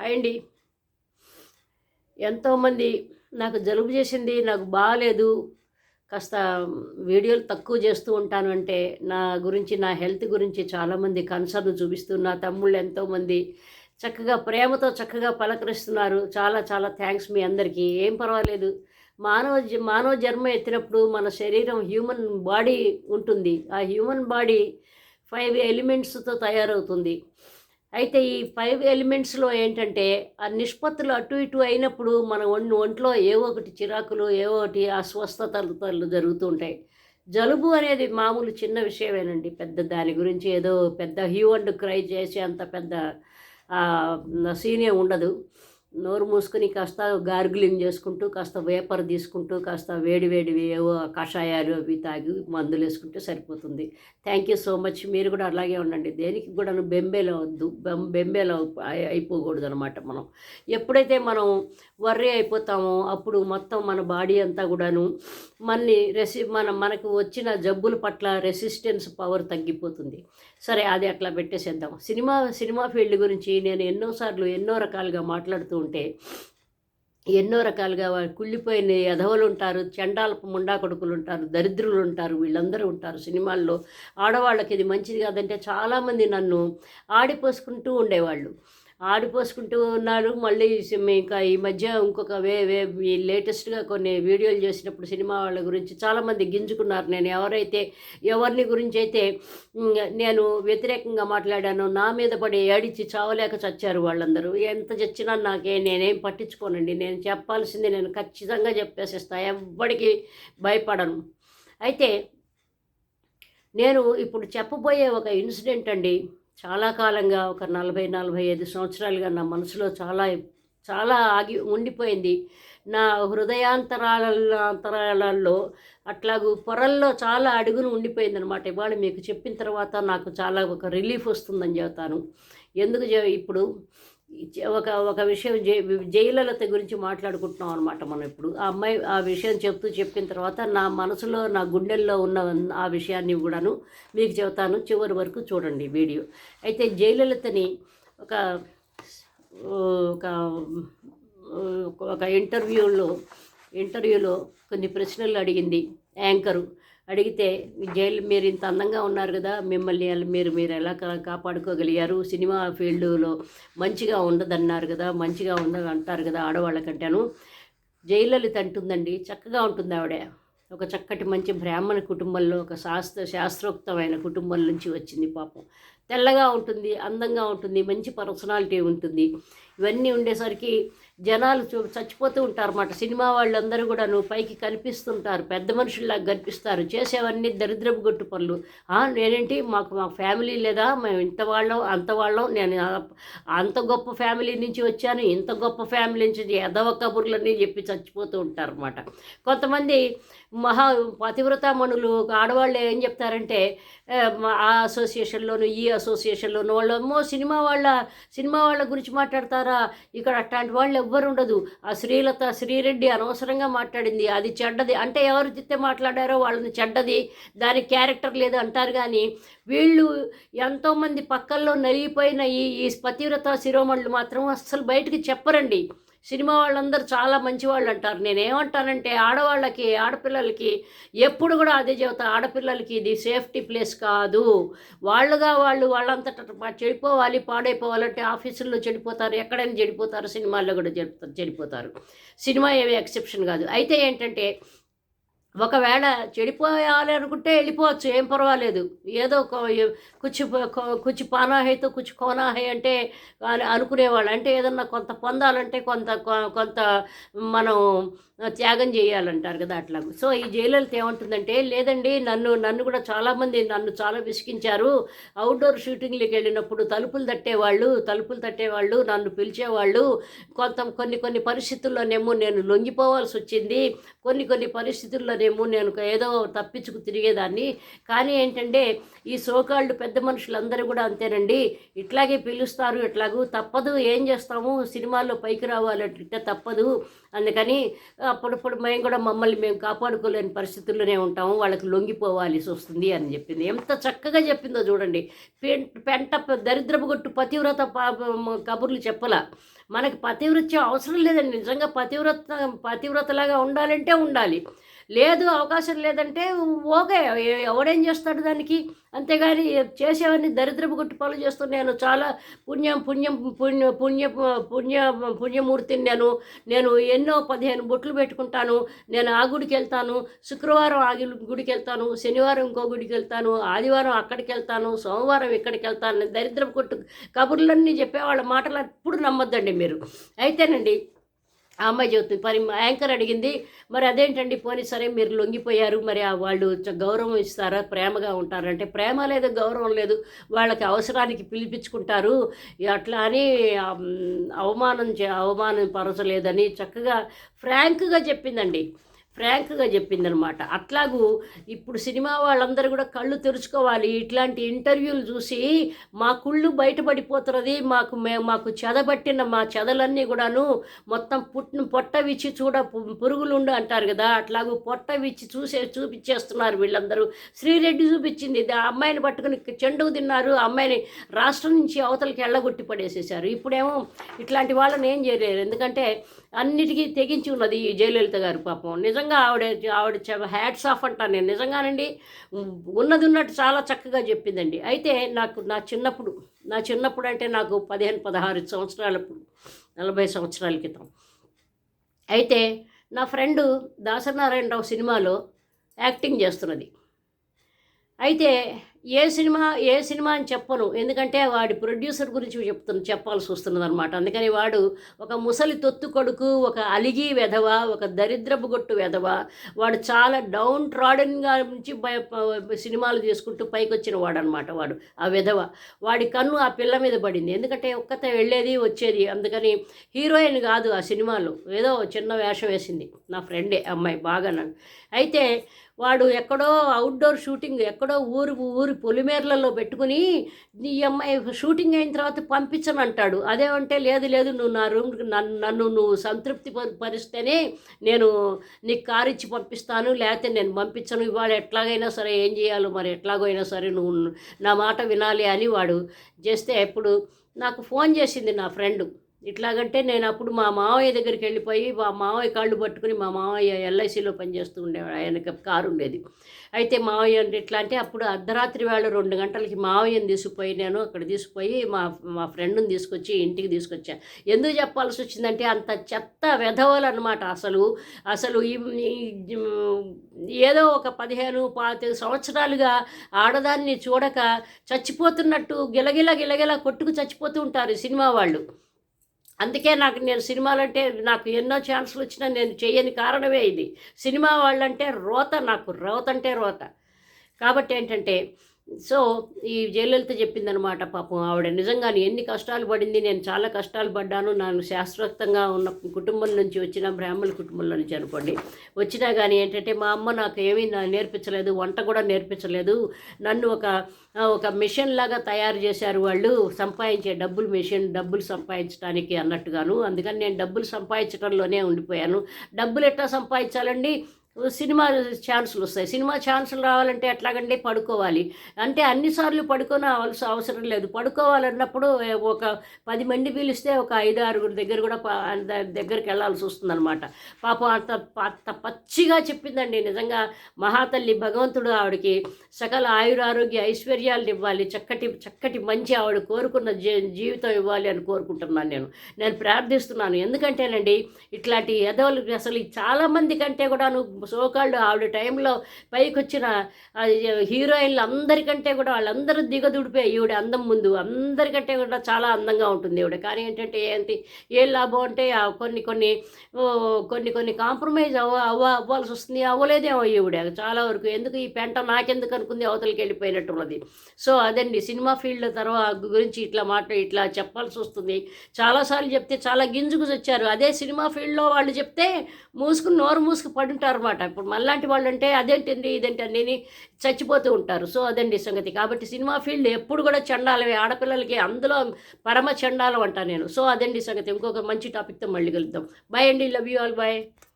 Hi అండి. ఎంతోమంది నాకు జలుబు చేసింది నాకు బాగాలేదు కాస్త వీడియోలు తక్కువ చేస్తూ ఉంటాను అంటే నా గురించి నా హెల్త్ గురించి చాలామంది కన్సర్న్ చూపిస్తూ నా తమ్ముళ్ళు ఎంతోమంది చక్కగా ప్రేమతో చక్కగా పలకరిస్తున్నారు. చాలా చాలా థ్యాంక్స్ మీ అందరికీ. ఏం పర్వాలేదు. మానవ జ- మానవ జన్మ ఎత్తినప్పుడు మన శరీరం హ్యూమన్ బాడీ ఉంటుంది. ఆ హ్యూమన్ బాడీ ఫైవ్ ఎలిమెంట్స్తో తయారవుతుంది. అయితే ఈ ఫైవ్ ఎలిమెంట్స్లో ఏంటంటే ఆ నిష్పత్తులు అటు ఇటు అయినప్పుడు మన ఒంటి ఒంట్లో ఏవో ఒకటి చిరాకులు ఏవో ఒకటి అస్వస్థతలు జరుగుతూ ఉంటాయి. జలుబు అనేది మామూలు చిన్న విషయమేనండి. పెద్ద దాని గురించి ఏదో పెద్ద హ్యూ అండ్ క్రై చేసే అంత పెద్ద సీనే ఉండదు. నోరు మూసుకొని కాస్త గార్గులింగ్ చేసుకుంటూ కాస్త వేపర్ తీసుకుంటూ కాస్త వేడి వేడి ఏవో కషాయాలు అవి తాగి మందులు వేసుకుంటే సరిపోతుంది. థ్యాంక్ యూ సో మచ్ మీరు కూడా అలాగే ఉండండి. దేనికి కూడా బెంబేలో వద్దు. బెం- బెంబేలో అయిపోకూడదు అనమాట మనం. ఎప్పుడైతే మనం వర్రీ అయిపోతామో అప్పుడు మొత్తం మన బాడీ అంతా కూడాను మనని రెసి మన మనకు వచ్చిన జబ్బుల పట్ల రెసిస్టెన్స్ పవర్ తగ్గిపోతుంది. సరే అది అట్లా పెట్టేసేద్దాం. సినిమా సినిమా ఫీల్డ్ గురించి నేను ఎన్నోసార్లు ఎన్నో రకాలుగా మాట్లాడుతూ ఉంటే ఎన్నో రకాలుగా కుళ్ళిపోయిన యధవలు ఉంటారు చండాలపు ముండా కొడుకులు ఉంటారు దరిద్రులు ఉంటారు వీళ్ళందరూ ఉంటారు సినిమాల్లో. ఆడవాళ్ళకి ఇది మంచిది కాదంటే చాలామంది నన్ను ఆడిపోసుకుంటూ ఉండేవాళ్ళు. ఆడిపోసుకుంటూ ఉన్నారు. మళ్ళీ ఇంకా ఈ మధ్య ఇంకొక వే వే ఈ లేటెస్ట్గా కొన్ని వీడియోలు చేసినప్పుడు సినిమా వాళ్ళ గురించి చాలామంది గింజుకున్నారు. నేను ఎవరైతే ఎవరిని గురించి అయితే నేను వ్యతిరేకంగా మాట్లాడానో నా మీద పడి ఏడిచి చావలేక చచ్చారు వాళ్ళందరూ. ఎంత చచ్చినా నాకే నేనేం పట్టించుకోనండి. నేను చెప్పాల్సింది నేను ఖచ్చితంగా చెప్పేసిస్తా. ఎవ్వడికి భయపడను. అయితే నేను ఇప్పుడు చెప్పబోయే ఒక ఇన్సిడెంట్ అండి. చాలా కాలంగా ఒక నలభై నలభై ఐదు సంవత్సరాలుగా నా మనసులో చాలా చాలా ఆగి ఉండిపోయింది. నా హృదయాంతరాల అంతరాలలో అట్లాగూ పొరల్లో చాలా అడుగును ఉండిపోయింది అనమాట ఇవాళ మీకు చెప్పిన తర్వాత నాకు చాలా ఒక రిలీఫ్ వస్తుందని చెబుతాను. ఎందుకు చె- ఇప్పుడు ఒక ఒక విషయం జై జయలలిత గురించి మాట్లాడుకుంటున్నాం అనమాట మనం ఇప్పుడు. ఆ అమ్మాయి ఆ విషయం చెప్తూ చెప్పిన తర్వాత నా మనసులో నా గుండెల్లో ఉన్న ఆ విషయాన్ని కూడాను మీకు చెబుతాను. చివరి వరకు చూడండి వీడియో. అయితే జయలలితని ఒక ఒక ఒక ఇంటర్వ్యూలో ఇంటర్వ్యూలో కొన్ని ప్రశ్నలు అడిగింది యాంకరు. అడిగితే జైలు మీరు ఇంత అందంగా ఉన్నారు కదా మిమ్మల్ని మీరు మీరు ఎలా కాపాడుకోగలిగారు? సినిమా ఫీల్డ్లో మంచిగా ఉండదన్నారు కదా మంచిగా ఉండదు అంటారు కదా ఆడవాళ్ళకంటాను. జయలలిత అంటుందండి చక్కగా ఉంటుంది ఆవిడ. ఒక చక్కటి మంచి బ్రాహ్మణ కుటుంబంలో ఒక శాస్త్ర శాస్త్రోక్తమైన కుటుంబం నుంచి వచ్చింది పాపం. తెల్లగా ఉంటుంది అందంగా ఉంటుంది మంచి పర్సనాలిటీ ఉంటుంది. ఇవన్నీ ఉండేసరికి జనాలు చూ చచ్చిపోతూ ఉంటారు అన్నమాట సినిమా వాళ్ళందరూ కూడా నువ్వు పైకి కనిపిస్తుంటారు. పెద్ద మనుషుల్లాగా కనిపిస్తారు. చేసేవన్నీ దరిద్రపు గొట్టు పనులు. నేనేంటి? మాకు మా ఫ్యామిలీ లేదా? మేము ఇంత వాళ్ళం అంత వాళ్ళం. నేను అంత గొప్ప ఫ్యామిలీ నుంచి వచ్చాను. ఇంత గొప్ప ఫ్యామిలీ నుంచి ఎదవ కబుర్లని చెప్పి చచ్చిపోతూ ఉంటారు అనమాట కొంతమంది మహా పతివ్రతామణులు ఆడవాళ్ళు ఏం చెప్తారంటే "ఆ, అసోసియేషన్లోను ఈ అసోసియేషన్లోను వాళ్ళేమో సినిమా వాళ్ళ సినిమా వాళ్ళ గురించి మాట్లాడతారు. ఇక్కడ అట్లాంటి వాళ్ళు ఎవ్వరు ఉండదు. ఆ శ్రీలత శ్రీరెడ్డి అనవసరంగా మాట్లాడింది. అది చెడ్డది. అంటే ఎవరు చిత్తే మాట్లాడారో వాళ్ళని చెడ్డది. దాని క్యారెక్టర్ లేదు అంటారు కానీ వీళ్ళు ఎంతోమంది పక్కల్లో నలిగిపోయిన ఈ ఈ పతివ్రత శిరోమణులు మాత్రం అస్సలు బయటికి చెప్పరండి. సినిమా వాళ్ళందరూ చాలా మంచి వాళ్ళు అంటారు నేనేమంటానంటే ఆడవాళ్ళకి ఆడపిల్లలకి ఎప్పుడు కూడా అదే చెబుతా ఆడపిల్లలకి ఇది సేఫ్టీ ప్లేస్ కాదు. వాళ్ళుగా వాళ్ళు వాళ్ళంతట చెడిపోవాలి పాడైపోవాలంటే ఆఫీసుల్లో చెడిపోతారు ఎక్కడైనా చెడిపోతారు సినిమాల్లో కూడా చెడిపోతారు చెడిపోతారు. సినిమా ఏమి ఎక్సెప్షన్ కాదు. అయితే ఏంటంటే ఒకవేళ చెడిపోయాలి అనుకుంటే వెళ్ళిపోవచ్చు ఏం పర్వాలేదు. ఏదో కుచ్చి కుచ్చి పానాహైతో కుచ్చి కోనాహై అంటే అనుకునేవాళ్ళు. అంటే ఏదన్నా కొంత పొందాలంటే కొంత కొ- కొంత మనం త్యాగం చేయాలంటారు కదా అట్లా. సో ఈ జైలలిత ఏమంటుందంటే లేదండి నన్ను నన్ను కూడా చాలామంది నన్ను చాలా విసిగించారు. అవుట్డోర్ షూటింగ్లకు వెళ్ళినప్పుడు తలుపులు తట్టేవాళ్ళు తలుపులు తట్టేవాళ్ళు నన్ను పిలిచేవాళ్ళు. కొంత కొన్ని కొన్ని పరిస్థితుల్లోనేమో నేను లొంగిపోవాల్సి వచ్చింది. కొన్ని కొన్ని ఏమో నేను ఏదో తప్పించుకు తిరిగేదాన్ని. కానీ ఏంటంటే ఈ సోకాళ్ళు పెద్ద మనుషులందరూ కూడా అంతేనండి. ఇట్లాగే పిలుస్తారు ఇట్లాగూ తప్పదు. ఏం చేస్తాము? సినిమాల్లో పైకి రావాలంటే తప్పదు. అందుకని అప్పుడప్పుడు మేము కూడా మమ్మల్ని మేము కాపాడుకోలేని పరిస్థితుల్లోనే ఉంటాము. వాళ్ళకి లొంగిపోవాల్సి వస్తుంది అని చెప్పింది. ఎంత చక్కగా చెప్పిందో చూడండి. పెంట దరిద్రపు గొట్టు పతివ్రత కబుర్లు చెప్పలా. మనకి పతివృత్యం అవసరం లేదండి. నిజంగా పతివ్రత పతివ్రతలాగా ఉండాలంటే ఉండాలి. లేదు అవకాశం లేదంటే ఓకే ఎవడేం చేస్తాడు దానికి? అంతేగాని చేసేవన్నీ దరిద్రపు గుట్టు పనులు చేస్తున్నాను. నేను చాలా పుణ్యం పుణ్యం పుణ్య పుణ్య పుణ్య పుణ్యమూర్తిని నేను నేను ఎన్నో పదిహేను బొట్లు పెట్టుకుంటాను. నేను ఆ గుడికి వెళ్తాను శుక్రవారం ఆ గుడికి వెళ్తాను శనివారం ఇంకో గుడికి వెళ్తాను ఆదివారం అక్కడికి వెళ్తాను సోమవారం ఇక్కడికి వెళ్తాను. దరిద్రపు కొట్టు కబుర్లన్నీ చెప్పేవాళ్ళ మాటలు ఎప్పుడు నమ్మొద్దండి మీరు. అయితేనండి అమ్మాయి చెబుతుంది మరి మా యాంకర్ అడిగింది మరి అదేంటండి పోనీ సరే మీరు లొంగిపోయారు మరి ఆ వాళ్ళు గౌరవం ఇస్తారా ప్రేమగా ఉంటారంటే ప్రేమ లేదు గౌరవం లేదు వాళ్ళకి అవసరానికి పిలిపించుకుంటారు అట్లా అని అవమానం చే అవమానం పరచలేదని చక్కగా ఫ్రాంక్గా చెప్పిందండి. ఫ్రాంక్గా చెప్పిందనమాట. అట్లాగూ ఇప్పుడు సినిమా వాళ్ళందరూ కూడా కళ్ళు తెరుచుకోవాలి. ఇట్లాంటి ఇంటర్వ్యూలు చూసి మా కుళ్ళు బయటపడిపోతున్నది మాకు మే మాకు చెదబట్టిన మా చెదలన్నీ కూడాను మొత్తం పుట్టిన పొట్ట విచ్చి చూడ పురుగులుండు అంటారు కదా. అట్లాగూ పొట్ట విచ్చి చూసే చూపించేస్తున్నారు వీళ్ళందరూ. శ్రీరెడ్డి చూపించింది ఆ అమ్మాయిని పట్టుకుని చెండుకు తిన్నారు. ఆ అమ్మాయిని రాష్ట్రం నుంచి అవతలకి ఎళ్ళగొట్టి పడేసేసారు ఇప్పుడేమో ఇట్లాంటి వాళ్ళని ఏం చేయలేరు. ఎందుకంటే అన్నిటికీ తెగించి ఉన్నది ఈ జయలలిత గారు పాపం. నిజంగా ఆవిడ ఆవిడ హ్యాట్స్ ఆఫ్ అంటాను నేను నిజంగానండి. ఉన్నది ఉన్నట్టు చాలా చక్కగా చెప్పిందండి. అయితే నాకు నా చిన్నప్పుడు నా చిన్నప్పుడు అంటే నాకు పదిహేను పదహారు సంవత్సరాలప్పుడు నలభై సంవత్సరాల క్రితం. అయితే నా ఫ్రెండు దాసనారాయణరావు సినిమాలో యాక్టింగ్ చేస్తున్నది. అయితే ఏ సినిమా ఏ సినిమా అని చెప్పను. ఎందుకంటే వాడి ప్రొడ్యూసర్ గురించి చెప్తున్న చెప్పాల్సి వస్తున్నది అనమాట అందుకని వాడు ఒక ముసలి తొత్తు కొడుకు ఒక అలిగి వెధవ ఒక దరిద్రపు గొట్టు వెధవ వాడు చాలా డౌన్ ట్రాడన్గా నుంచి సినిమాలు చేసుకుంటూ పైకి వచ్చిన వాడు అనమాట వాడు ఆ వెధవ. వాడి కన్ను ఆ పిల్ల మీద పడింది. ఎందుకంటే ఒక్కతే వెళ్ళేది వచ్చేది. అందుకని హీరోయిన్ కాదు ఆ సినిమాలో. ఏదో చిన్న వేషం వేసింది. నా ఫ్రెండే అమ్మాయి బాగా నన్ను. అయితే వాడు ఎక్కడో అవుట్డోర్ షూటింగ్ ఎక్కడో ఊరు ఊరు పొలిమేర్లలో పెట్టుకుని నీ అమ్మాయి షూటింగ్ అయిన తర్వాత పంపించను అంటాడు. అదేమంటే లేదు లేదు నువ్వు నా రూమ్ నన్ను నన్ను నువ్వు సంతృప్తి పరిస్తేనే నేను నీకు కారు ఇచ్చి పంపిస్తాను లేకపోతే నేను పంపించను. ఇవాళ ఎట్లాగైనా సరే ఏం చేయాలో మరి ఎట్లాగో అయినా సరే నువ్వు నా మాట వినాలి అని వాడు చేస్తే ఎప్పుడు నాకు ఫోన్ చేసింది నా ఫ్రెండ్. ఇట్లాగంటే నేను అప్పుడు మా మావయ్య దగ్గరికి వెళ్ళిపోయి మా మావయ్య కాళ్ళు పట్టుకుని మా మావయ్య ఎల్ఐసిలో పనిచేస్తూ ఉండేవాడు. ఆయనకి కారు ఉండేది. అయితే మావయ్య అంటే ఎట్లా అంటే అప్పుడు అర్ధరాత్రి వేళ రెండు గంటలకి మావయ్యని తీసుకుపోయి నేను అక్కడ తీసుకుపోయి మా మా ఫ్రెండ్ని తీసుకొచ్చి ఇంటికి తీసుకొచ్చా. ఎందుకు చెప్పాల్సి వచ్చిందంటే అంత చెత్త వెధవలు అనమాట అసలు. అసలు ఈ ఏదో ఒక పదిహేను పాతి సంవత్సరాలుగా ఆడదాన్ని చూడక చచ్చిపోతున్నట్టు గిలగిల గిలగిల కొట్టుకు చచ్చిపోతూ ఉంటారు సినిమా వాళ్ళు. అందుకే నాకు నేను సినిమాలంటే నాకు ఎన్నో ఛాన్సులు వచ్చినా నేను చేయని కారణమే ఇది. సినిమా వాళ్ళంటే రోత నాకు రోత అంటే రోత. కాబట్టి ఏంటంటే సో ఈ జయలలిత చెప్పిందనమాట పాపం ఆవిడ. నిజంగా ఎన్ని కష్టాలు పడింది నేను చాలా కష్టాలు పడ్డాను. నాకు శాశ్వతంగా ఉన్న కుటుంబం నుంచి వచ్చిన బ్రాహ్మణ కుటుంబంలో నుంచి అనుకోండి. వచ్చినా కానీ ఏంటంటే మా అమ్మ నాకు ఏమీ నేర్పించలేదు వంట కూడా నేర్పించలేదు. నన్ను ఒక ఒక మిషన్ లాగా తయారు చేశారు వాళ్ళు. సంపాదించే డబ్బులు మిషన్ డబ్బులు సంపాదించడానికి అన్నట్టుగాను. అందుకని నేను డబ్బులు సంపాదించడంలోనే ఉండిపోయాను. డబ్బులు ఎట్లా సంపాదించాలండి? సినిమా ఛాన్సులు వస్తాయి. సినిమా ఛాన్సులు రావాలంటే ఎట్లాగంటే పడుకోవాలి. అంటే అన్నిసార్లు అవలసిన అవసరం లేదు. పడుకోవాలన్నప్పుడు ఒక పది మంది పిలిస్తే ఒక ఐదు ఆరుగురు దగ్గర కూడా దగ్గరికి వెళ్ళాల్సి వస్తుందన్నమాట. పాపం అంత అంత పచ్చిగా చెప్పిందండి. నిజంగా మహాతల్లి భగవంతుడు ఆవిడకి సకల ఆయురారోగ్య ఐశ్వర్యాలను ఇవ్వాలి. చక్కటి చక్కటి మంచి ఆవిడ కోరుకున్న జీ జీవితం ఇవ్వాలి అని కోరుకుంటున్నాను నేను. నేను ప్రార్థిస్తున్నాను. ఎందుకంటేనండి ఇట్లాంటి ఎదవలు అసలు చాలామంది కంటే కూడాను సోకాళ్ళు ఆవిడ టైంలో పైకి వచ్చిన హీరోయిన్లు అందరికంటే కూడా వాళ్ళందరూ దిగదుడిపోయి ఈవిడ అందం ముందు. అందరికంటే కూడా చాలా అందంగా ఉంటుంది ఈవిడ. కానీ ఏంటంటే ఏంటి? ఏం లాభం అంటే ఆ కొన్ని కొన్ని కొన్ని కొన్ని కాంప్రమైజ్ అవ్వ అవ్వ అవ్వాల్సి వస్తుంది. అవ్వలేదేమో ఈవిడ. చాలా వరకు ఎందుకు ఈ పెంట నాకెందుకు అనుకుంది? అవతలకి వెళ్ళిపోయినట్టున్నది సో అదండి. సినిమా ఫీల్డ్ తర్వాత గురించి ఇట్లా మాట ఇట్లా చెప్పాల్సి వస్తుంది. చాలాసార్లు చెప్తే చాలా గింజుకు వచ్చారు అదే సినిమా ఫీల్డ్లో వాళ్ళు చెప్తే మూసుకుని నోరు మూసుకు పడుంటారు అనమాట ఇప్పుడు మళ్ళాంటి వాళ్ళు అంటే అదేంటండి ఇదేంటండి అని చచ్చిపోతూ ఉంటారు. సో అదండి సంగతి. కాబట్టి సినిమా ఫీల్డ్ ఎప్పుడు కూడా చండాలమే. ఆడపిల్లలకి అందులో పరమ చండాలం అంట నేను. సో అదండి సంగతి. ఇంకొక మంచి టాపిక్తో మళ్ళీ కలుద్దాం. బాయ్ అండి. Love you all bye